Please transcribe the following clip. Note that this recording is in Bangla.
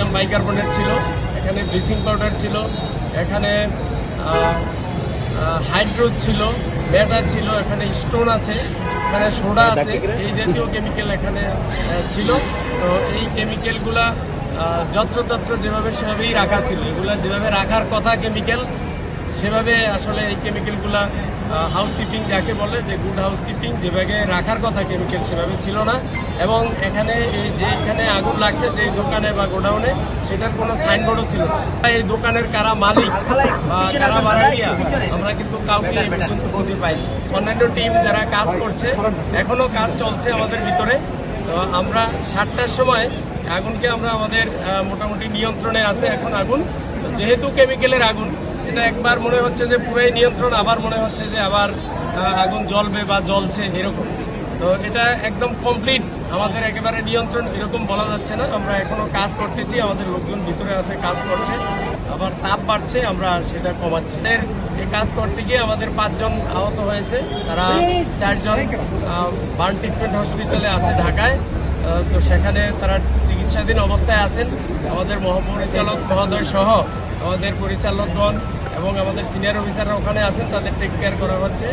সোডিয়াম বাইকার্বনেট ছিল এখানে ব্লিচিং পাউডার ছিল এখানে হাইড্রোজ ছিল ব্যাটার ছিল এখানে স্টোন আছে এখানে সোডা আছে এই জাতীয় কেমিক্যাল এখানে ছিল। তো এই কেমিক্যালগুলা যত্রতত্র যেভাবে সেভাবেই রাখা ছিল এগুলা যেভাবে রাখার কথা কেমিক্যাল সেভাবে আসলে এই কেমিক্যালগুলা হাউসকিপিং যাকে বলে, যে গুড হাউসকিপিং যেভাবে রাখার কথা কেমিক্যাল সেভাবে ছিল না। এবং এখানে এই যে এখানে আগুন লাগছে যে দোকানে বা গোডাউনে, সেটার কোনো সাইনবোর্ডও ছিল না। এই দোকানের কারা মালিক বা কারা ভাড়াটিয়া আমরা কিন্তু কাউকে খুঁজে পাইনি। অন্যান্য টিম যারা কাজ করছে, এখনও কাজ চলছে আমাদের ভিতরে। আমরা সাতটার সময় আগুনকে আমরা আমাদের মোটামুটি নিয়ন্ত্রণে আছে এখন আগুন। যেহেতু কেমিক্যালের আগুন, এটা একবার মনে হচ্ছে যে পুরোই নিয়ন্ত্রণ, আবার মনে হচ্ছে যে আবার আগুন জ্বলবে বা জ্বলছে এরকম। তো এটা একদম কমপ্লিট আমাদের একেবারে নিয়ন্ত্রণ এরকম বলা যাচ্ছে না। আমরা এখনও কাজ করতেছি, আমাদের লোকজন ভিতরে আছে, কাজ করছে। আবার তাপ বাড়ছে, আমরা সেটা কমাচ্ছি। এই কাজ করতে গিয়ে আমাদের পাঁচজন আহত হয়েছে। তারা চারজন বার্ন ট্রিটমেন্ট হসপিটালে আছে ঢাকায়। তো সেখানে তারা চিকিৎসাধীন অবস্থায় আছেন। আমাদের মহাপরিচালক মহোদয় সহ আমাদের পরিচালকগণ এবং আমাদের সিনিয়র অফিসাররা ওখানে আছেন, তাদের টেক কেয়ার করা হচ্ছে।